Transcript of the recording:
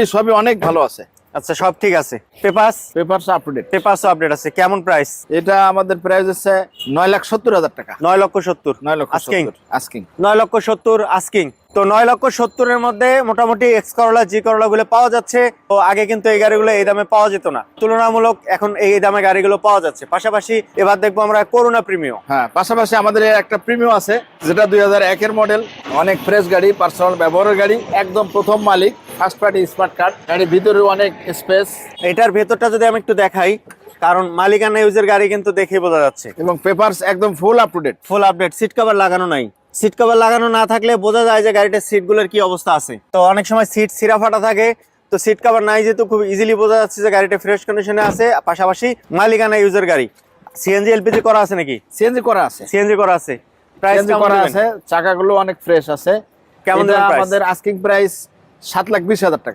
এই সবই অনেক ভালো আছে। আচ্ছা সব ঠিক আছে। Papers? Up to date papers update আছে। কেমন প্রাইস এটা আমাদের প্রাইস লাখ সত্তর হাজার টাকা। নয় লক্ষ আস্কিং আস্কিং লক্ষ আস্কিং তো নয় লক্ষ সত্তরের মধ্যে মোটামুটি এক্স করলা জি করলা গুলো পাওয়া যাচ্ছে। তো আগে কিন্তু এই গাড়িগুলো এই দামে পাওয়া যেত না। তুলনামূলক এখন এই দামে গাড়িগুলো পাওয়া যাচ্ছে। পাশাপাশি এবার দেখব আমরা করোনা প্রিমিয়াম হ্যাঁ পাশাপাশি আমাদের একটা প্রিমিয়াম আছে যেটা দুই হাজার একের মডেল অনেক ফ্রেশ গাড়ি পার্সোনাল ব্যবহারের গাড়ি একদম প্রথম মালিক। ফার্স্ট পার্টি স্মার্ট কার্ড গাড়ির ভিতরে অনেক স্পেস এটার ভেতরটা যদি আমি একটু দেখাই কারণ মালিকানা ইউজের গাড়ি কিন্তু দেখে বোঝা যাচ্ছে। এবং পেপারস একদম full up to date full update seat cover লাগানো নাই। সিট কভার লাগানো না থাকলে বোঝা যায় যে গাড়িটার সিটগুলোর কি অবস্থা আছে। তো অনেক সময় সিট সিরা ফাটা থাকে তো সিট কভার নাই যেহেতু খুব ইজিলি বোঝা যাচ্ছে যে গাড়িটা ফ্রেশ কন্ডিশনে আছে পাশাপাশি মালিকানা ইউজের গাড়ি। সিএনজি এলপিজি করা আছে নাকি? সিএনজি করা আছে। সিএনজি করা আছে। প্রাইস করা আছে চাকাগুলো অনেক ফ্রেশ আছে। কেমন? আমাদের আস্কিং প্রাইস সাত লাখ বিশ হাজার টাকা।